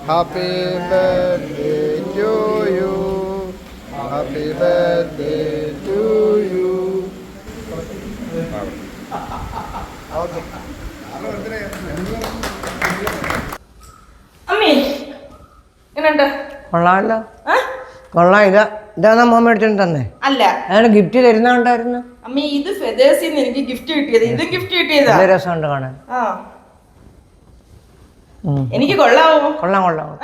Happy birthday to you. Happy birthday to you. Okay. അമ്മേ എങ്ങനെയുണ്ട് കൊള്ളാമല്ലോ? കൊള്ളാം ഇതാ ഇതാണ് അമ്മ മേടിച്ചോണ്ട് തന്നെ അല്ല അതാണ് ഗിഫ്റ്റ് തരുന്നുണ്ടായിരുന്നു അമ്മ ഇത് ഫെദേഴ്സിൽ നിന്ന് എനിക്ക് ഗിഫ്റ്റ് കിട്ടിയത് ഇത് ഗിഫ്റ്റ് കിട്ടിയത് രസമുണ്ട് കാണാൻ. എനിക്ക് കൊള്ളാവോ? കൊള്ളാം കൊള്ളാവോ?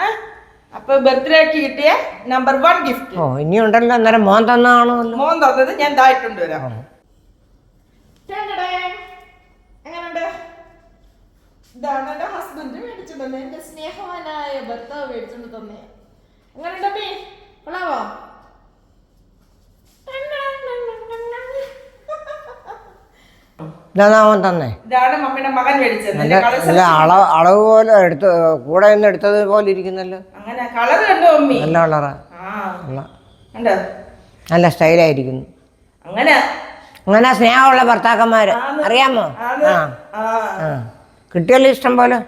അപ്പൊ ബർത്ത്ഡേ ആക്കി കിട്ടിയ നമ്പർ വൺ ഗിഫ്റ്റ് ഓ ഇനി ഉണ്ടല്ലോ അന്നേരം മോൻ തന്നാണ്? മോൻ തന്നത് ഞാൻ ഇതായിട്ടുണ്ട് വരാം. ഇതാണ് എന്റെ ഹസ്ബൻഡ് മേടിച്ചു തന്നെ എന്റെ സ്നേഹവാനായ ഭർത്താവ് മേടിച്ചോണ്ട് തന്നെ. എങ്ങനുണ്ട് അമ്മേ? കൊള്ളാവോ? ഇതാണ് അവൻ തന്നെ ഇതാണ് മമ്മിയുടെ മകൻ മേടിച്ചത്. നല്ല നല്ല അളവ് അളവ് പോലെ എടുത്ത് കൂടെ നിന്ന് എടുത്തത് പോലെ ഇരിക്കുന്നല്ലോ. അങ്ങനെ കളർ കണ്ടോ മമ്മി? നല്ല കളറാ. കണ്ടോ? നല്ല സ്റ്റൈലായിരിക്കുന്നു. അങ്ങനെ. അങ്ങനെ സ്നേഹമുള്ള ഭർത്താക്കന്മാര്. അറിയാമോ? ആ. കിട്ടിയല്ലോ ഇഷ്ടം പോലെ?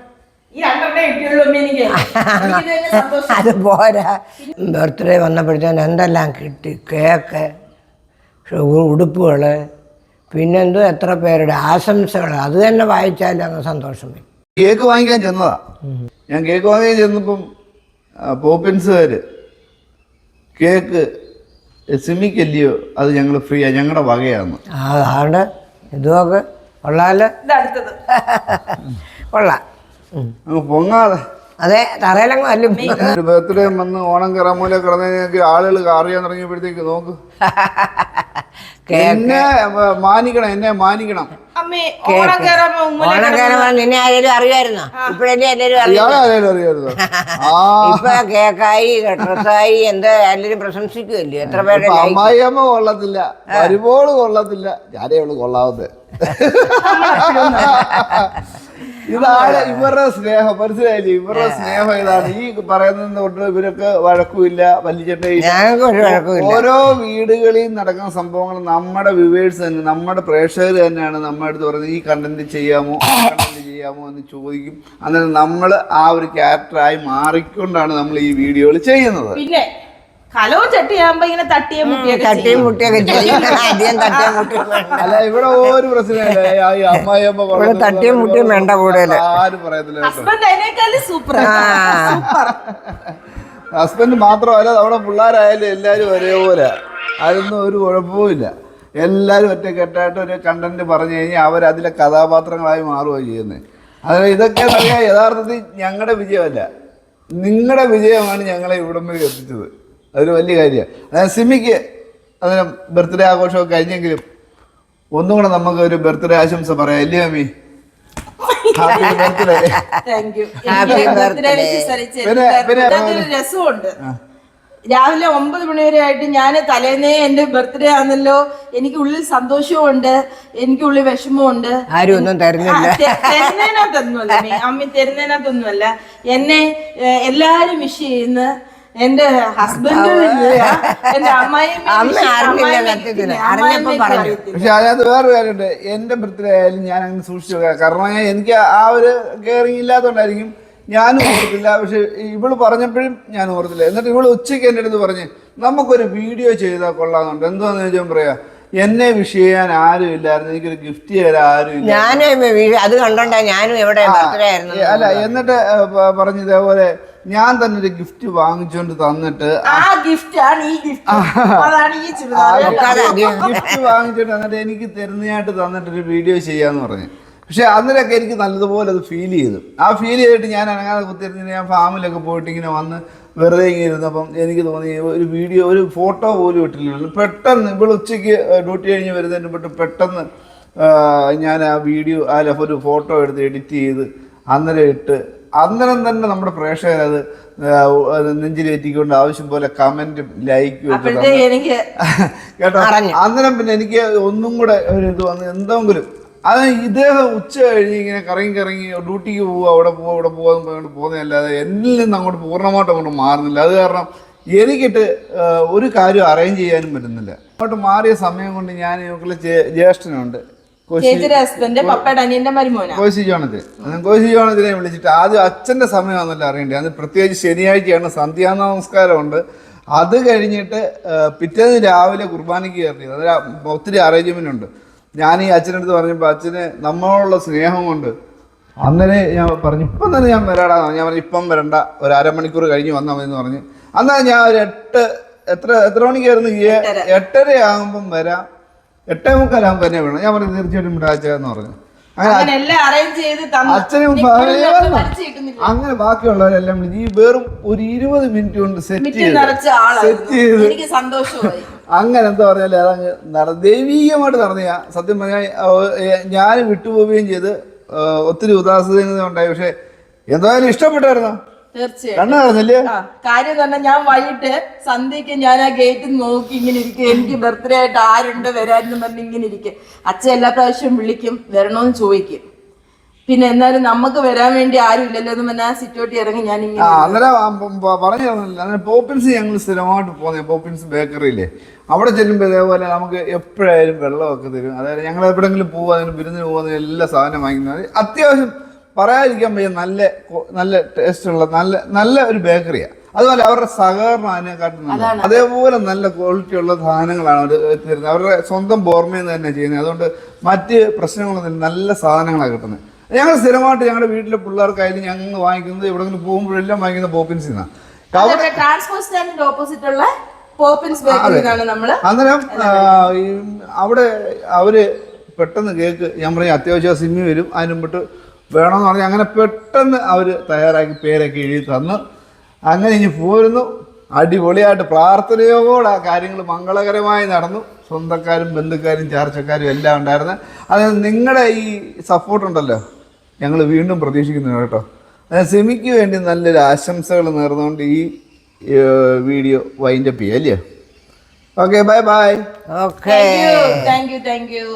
അത് പോരാ. ബർത്ത്ഡേ വന്നപ്പോഴത്തേന് എന്തെല്ലാം കിട്ടി? കേക്ക് ഉടുപ്പുകൾ പിന്നെന്തോ എത്ര പേരുടെ ആശംസകൾ. അത് തന്നെ വായിച്ചാൽ അങ്ങ് സന്തോഷം വരും. കേക്ക് വാങ്ങിക്കാൻ ചെന്നതാ. ഞാൻ കേക്ക് വാങ്ങിക്കാൻ ചെന്നപ്പം പോപ്പിൻസുകാര് കേക്ക് സിമിക്കല്ലയോ അത് ഞങ്ങൾ ഫ്രീ ആ ഞങ്ങളുടെ വകയാണ് അതാണ് ഇതുമൊക്കെ കൊള്ളാല്ലോ ഇത് അടുത്തത് കൊള്ളാം. അങ്ങ് പൊങ്ങാതെ. അതെ തറയിലങ്ങ് ബർത്ത്ഡേ വന്ന് ഓണം കയറാൻ മൂല കിടന്നെങ്കിൽ ആളുകൾ അറിയാൻ തുടങ്ങിയപ്പോഴത്തേക്ക് നോക്ക്. എന്നെ മാനിക്കണം എന്നെ മാനിക്കണം. അമ്മേ ഓണം കയറാമോ ഉമ്മനെ ഓണക്കാരൻ നിന്നെ ആരെങ്കിലും അറിയായിരുന്നോ ഇപ്പോഴല്ലേ എല്ലാരും അറിയാം ഇയാളെ ആരെയും അറിയാമായിരുന്നു? ആ. ഇപ്പൊ കേക്കായി ഡ്രസ്സായി എന്താ എല്ലാവരും പ്രശംസിക്കുമല്ലോ. എത്ര പേരുടെ ഇപ്പൊ like. അമ്മായിയമ്മ കൊള്ളത്തില്ല വരുമ്പോൾ കൊള്ളത്തില്ല. ഞാനേ ഉള്ളു കൊള്ളാവുന്നത് ഇതാണ് ഇവരുടെ സ്നേഹം മനസ്സിലായില്ലേ? ഇവരുടെ സ്നേഹം ഇതാണ്. ഈ പറയുന്നത് കൊണ്ട് ഇവരൊക്കെ വഴക്കുമില്ല ഒരു ഓരോ വീടുകളിൽ നടക്കുന്ന സംഭവങ്ങൾ നമ്മുടെ വിവേഴ്സ് തന്നെ നമ്മുടെ പ്രേക്ഷകർ തന്നെയാണ് നമ്മുടെ അടുത്ത് പറയുന്നത് ഈ കണ്ടന്റ് ചെയ്യാമോ കണ്ടന്റ് ചെയ്യാമോ എന്ന് ചോദിക്കും. അന്നേരം നമ്മൾ ആ ഒരു ക്യാരക്ടറായി മാറിക്കൊണ്ടാണ് നമ്മൾ ഈ വീഡിയോകൾ ചെയ്യുന്നത്. ചട്ടിയാകുമ്പോ ഇങ്ങനെ തട്ടിയ മുട്ടിയൊക്കെ തട്ടിയും ചെയ്യും. മുട്ടിയൊക്കെ ചെയ്യും. അധികം തട്ടിയും മുട്ടിയും വേണ്ട അല്ല ഇവിടെ ഒരു പ്രശ്നമില്ല. ഈ അമ്മായിയമ്മ ഇവിടെ പറയുന്നത് തട്ടിയും മുട്ടിയും വേണ്ട കൂടുതൽ. ആരും പറയത്തില്ല കേട്ടോ. ഹസ്ബൻഡ് അതിനേക്കാളും സൂപ്പർ സൂപ്പർ ഹസ്ബൻഡ് മാത്രമല്ല നമ്മുടെ പിള്ളേരായാലും എല്ലാവരും ഒരേപോലെ. അതൊന്നും ഒരു കുഴപ്പവുമില്ല എല്ലാവരും ഒറ്റക്കെട്ടായിട്ട് ഒരു കണ്ടന്റ് പറഞ്ഞു കഴിഞ്ഞാൽ അവർ അതിലെ കഥാപാത്രങ്ങളായി മാറുകയാണ് ചെയ്യുന്നത് അതായത് ഇതൊക്കെ അറിയാം യഥാർത്ഥത്തിൽ ഞങ്ങളുടെ വിജയമല്ല. നിങ്ങളുടെ വിജയമാണ് ഞങ്ങളെ ഇവിടം വരെ എത്തിച്ചത്. അതൊരു വലിയ കാര്യമാണ്. അതായത് സിമിക്ക് അതിന് ബർത്ത്ഡേ ആഘോഷമൊക്കെ കഴിഞ്ഞെങ്കിലും ഒന്നും കൂടെ നമുക്ക് ഒരു ബർത്ത്ഡേ ആശംസ പറയാം. ഇല്ലേ അമ്മി happy birthday thank you Happy birthday. പിന്നെ- പിന്നെ- രസമുണ്ട്. രാവിലെ ഒമ്പത് മണി വരെ ആയിട്ട് ഞാൻ തലേന്നേ എന്റെ ബർത്ത്ഡേ ആണല്ലോ എനിക്ക് ഉള്ളിൽ സന്തോഷവും എനിക്ക് ഉള്ളിൽ വിഷമമുണ്ട് ആരും ഒന്നും തരുന്നില്ല. തരുന്നതിനകത്തൊന്നുമല്ല അമ്മി. അമ്മി തരുന്നതിനകത്തൊന്നുമല്ല. എന്നെ ഏഹ്, എല്ലാരും വിഷ് ചെയ്യുന്ന എന്റെ ഹസ്ബൻഡ് എന്റെ അമ്മ അറിഞ്ഞില്ല സത്യത്തിൽ. അറിഞ്ഞപ്പോ പറഞ്ഞു. പക്ഷെ അതിനകത്ത് വേറൊരു കാര്യമുണ്ട്. എന്റെ ബർത്ത്ഡേ ആയാലും ഞാൻ അങ്ങനെ സൂക്ഷിച്ചു വെക്കാം കാരണം എനിക്ക് ആ ഒരു കെയറിങ് ഇല്ലാത്തതുകൊണ്ടായിരിക്കും ഞാനും ഓർത്തില്ല. പക്ഷെ ഇവൾ പറഞ്ഞപ്പോഴും ഞാൻ ഓർത്തില്ല. എന്നിട്ട് ഇവൾ ഉച്ചയ്ക്ക് എന്റെ അടുത്ത് പറഞ്ഞ് നമുക്കൊരു വീഡിയോ ചെയ്താൽ കൊള്ളാമെന്നുണ്ട്. എന്താന്ന് ചോദിച്ചാൽ പറയാ എന്നെ വിഷ് ചെയ്യാൻ ആരും ഇല്ലായിരുന്നു. എനിക്കൊരു ഗിഫ്റ്റ് ചെയ്യാൻ ആരും ഇല്ല ഞാനും അത് കണ്ടോണ്ടാ ഞാനും എവിടെ ബർത്ത്ഡേ ആയിരുന്നു അല്ല എന്നിട്ട് പറഞ്ഞു ഇതേപോലെ ഞാൻ തന്നെ ഒരു ഗിഫ്റ്റ് വാങ്ങിച്ചോണ്ട് തന്നിട്ട് ആ ഗിഫ്റ്റ് ആണ് ഈ ഗിഫ്റ്റ് അതാണ് ഈ ചുരിദാർ ഗിഫ്റ്റ് വാങ്ങിച്ചിട്ട് എന്നിട്ട് എനിക്ക് തരുന്നതായിട്ട് തന്നിട്ട് ഒരു വീഡിയോ ചെയ്യാന്ന് പറഞ്ഞു. പക്ഷെ അന്നേരമൊക്കെ എനിക്ക് നല്ലതുപോലെ അത് ഫീൽ ചെയ്തു. ആ ഫീൽ ചെയ്തിട്ട് ഞാൻ അനങ്ങാതെ കുത്തിരുന്നിട്ട് ഞാൻ ഫാമിലൊക്കെ പോയിട്ട് ഇങ്ങനെ വന്ന് വെറുതെ ഇങ്ങനെ ഇരുന്നപ്പം എനിക്ക് തോന്നി ഒരു വീഡിയോ ഒരു ഫോട്ടോ പോലും ഇട്ടില്ലല്ലോ. പെട്ടെന്ന് ഇവിടെ ഉച്ചയ്ക്ക് ഡ്യൂട്ടി കഴിഞ്ഞ് വരുന്നതിന് പെട്ട് പെട്ടെന്ന് ഞാൻ ആ വീഡിയോ അല്ല ഒരു ഫോട്ടോ എടുത്ത് എഡിറ്റ് ചെയ്ത് അന്നേരം ഇട്ട് അന്നേരം തന്നെ നമ്മുടെ പ്രേക്ഷകരത് ആ, നെഞ്ചിലേറ്റിക്കൊണ്ട് ആവശ്യം പോലെ കമന്റും ലൈക്കും കേട്ടോ? അന്നേരം പിന്നെ എനിക്ക് ഒന്നും കൂടെ ഒരു ഇത് വന്ന് എന്തെങ്കിലും അത് ഇദ്ദേഹം ഉച്ച കഴിഞ്ഞ് ഇങ്ങനെ കറങ്ങി കറങ്ങി ഡ്യൂട്ടിക്ക് പോവുക അവിടെ പോവുക അവിടെ പോകാൻ പോകുന്നതല്ലാതെ എന്നിൽ നിന്ന് അങ്ങോട്ട് പൂർണമായിട്ട് അങ്ങോട്ട് മാറുന്നില്ല. അത് കാരണം എനിക്കിട്ട് ഒരു കാര്യം അറേഞ്ച് ചെയ്യാനും പറ്റുന്നില്ല. അങ്ങോട്ട് മാറിയ സമയം കൊണ്ട് ഞാൻ ഇവക്കുള്ള ജ്യേഷ്ഠനുണ്ട്. കോശി ജോണത്തിൽ. കോശി ജോണത്തിനെ വിളിച്ചിട്ട് ആദ്യം അച്ഛന്റെ സമയമാണെന്നല്ല അറിയണ്ടേ അത് പ്രത്യേകിച്ച് ശനിയാഴ്ചയാണ് സന്ധ്യാ നമസ്കാരമുണ്ട്. അത് കഴിഞ്ഞിട്ട് പിറ്റേന്ന് രാവിലെ കുർബാനയ്ക്ക് കയറിയത്. അത് ഒത്തിരി അറേഞ്ച്മെന്റ് ഉണ്ട്. ഞാൻ ഈ അച്ഛന്റെ അടുത്ത് പറഞ്ഞപ്പോൾ അച്ഛന് നമ്മളോടുള്ള സ്നേഹം കൊണ്ട് അന്നേരം ഞാൻ പറഞ്ഞു ഇപ്പം തന്നെ ഞാൻ വരാടാ. ഞാൻ പറഞ്ഞു ഇപ്പം വരണ്ട. ഒരു അരമണിക്കൂർ കഴിഞ്ഞ് വന്നാൽ മതി എന്ന് പറഞ്ഞു. അന്നാ ഞാൻ ഒരു എട്ട് എത്ര എത്ര മണിക്കായിരുന്നു? ഈ എട്ടര. ആകുമ്പം വരാം. എട്ടേ മുക്കാലാകുമ്പോൾ തന്നെ വേണം ഞാൻ പറഞ്ഞു തീർച്ചയായിട്ടും വിടാച്ച എന്ന് പറഞ്ഞു. അച്ഛനും. അങ്ങനെ ബാക്കിയുള്ളവരെല്ലാം ഈ വെറും ഒരു ഇരുപത് മിനിറ്റ് കൊണ്ട് സെറ്റ് ചെയ്ത് സെറ്റ് ചെയ്ത് എനിക്ക് സന്തോഷമായി. അങ്ങനെ എന്താ പറഞ്ഞാൽ അതങ്ങ് നട ദൈവീകമായിട്ട് നടന്ന. സത്യം പറഞ്ഞാൽ ഞാൻ വിട്ടുപോവുകയും ചെയ്ത് ഒത്തിരി ഉദാസീനത ഉണ്ടായി. പക്ഷെ എന്തായാലും ഇഷ്ടപ്പെട്ടായിരുന്നു? തീർച്ചയായും കാര്യം തന്നെ ഞാൻ വൈകിട്ട് സന്ധ്യക്ക് ഞാൻ ആ ഗേറ്റ് നോക്കി ഇങ്ങനെ ഇരിക്കും. എനിക്ക് ബർത്ത്ഡേ ആയിട്ട് ആരുണ്ട് വരാനെന്ന് പറഞ്ഞ് ഇങ്ങനെ ഇരിക്കും. അച്ഛൻ എല്ലാ പ്രാവശ്യവും വിളിക്കും വരണോന്ന് ചോദിക്കും. പിന്നെ എന്നാലും നമുക്ക് വരാൻ വേണ്ടി ആരും ഇല്ലല്ലോ എന്ന് പറഞ്ഞാൽ സിറ്റോട്ടി ഇറങ്ങി ഞാൻ ആ അന്നേരം പറഞ്ഞു പോപ്പിൻസ് ഞങ്ങൾ സ്ഥിരമായിട്ട് പോകുന്നത് പോപ്പിൻസ് ബേക്കറിയില്ലേ? അവിടെ ചെല്ലുമ്പോൾ ഇതേപോലെ നമുക്ക് എപ്പോഴായാലും വെള്ളമൊക്കെ തരും. അതായത് ഞങ്ങൾ എവിടെയെങ്കിലും പോകുന്നതിന് വിരുന്നിന് പോകുന്ന എല്ലാ സാധനം വാങ്ങിക്കുന്നത് അത്യാവശ്യം പറയാതിരിക്കാൻ വയ്യ നല്ല നല്ല ടേസ്റ്റുള്ള നല്ല നല്ല ഒരു ബേക്കറിയാണ് അതുപോലെ അവരുടെ സഹകരണം അതിനെക്കാട്ടും. അതേപോലെ നല്ല ക്വാളിറ്റി ഉള്ള സാധനങ്ങളാണ് അവർ തരുന്നത് അവരുടെ സ്വന്തം ബോർമയിൽ നിന്ന് തന്നെ ചെയ്യുന്നത്. അതുകൊണ്ട് മറ്റ് പ്രശ്നങ്ങളൊന്നും. നല്ല സാധനങ്ങളാണ് കിട്ടുന്നത്. ഞങ്ങൾ സ്ഥിരമായിട്ട് ഞങ്ങളുടെ വീട്ടിലെ പിള്ളേർക്കായാലും ഞങ്ങൾ വാങ്ങിക്കുന്നത് എവിടെങ്കിലും പോകുമ്പോഴെല്ലാം വാങ്ങിക്കുന്ന പോപ്പിൻസിൽ നിന്നാണ് അതൊക്കെ ട്രാൻസ്പോർട്ട് ഓപ്പോസിറ്റ് ഉള്ള പോപ്പിൻസ് അന്നേരം അവിടെ അവർ പെട്ടെന്ന് കേക്ക് ഞാൻ പറയും അത്യാവശ്യം സിമ്മി വരും അതിന് മുമ്പിട്ട് വേണമെന്ന് പറഞ്ഞാൽ അങ്ങനെ പെട്ടെന്ന് അവർ തയ്യാറാക്കി പേരൊക്കെ എഴുതി തന്ന്. അങ്ങനെ ഇനി പോരുന്നു. അടിപൊളിയായിട്ട് പ്രാർത്ഥനയോടെ ആ കാര്യങ്ങൾ മംഗളകരമായി നടന്നു. സ്വന്തക്കാരും ബന്ധുക്കാരും ചാർച്ചക്കാരും എല്ലാം ഉണ്ടായിരുന്നു. അത് നിങ്ങളുടെ ഈ സപ്പോർട്ട് ഉണ്ടല്ലോ? ഞങ്ങൾ വീണ്ടും പ്രതീക്ഷിക്കുന്നു കേട്ടോ. സെമിക്ക് വേണ്ടി നല്ലൊരു ആശംസകൾ നേർന്നുകൊണ്ട് ഈ വീഡിയോ വൈൻഡപ്പ് ചെയ്യാം അല്ലയോ okay bye bye okay thank you thank you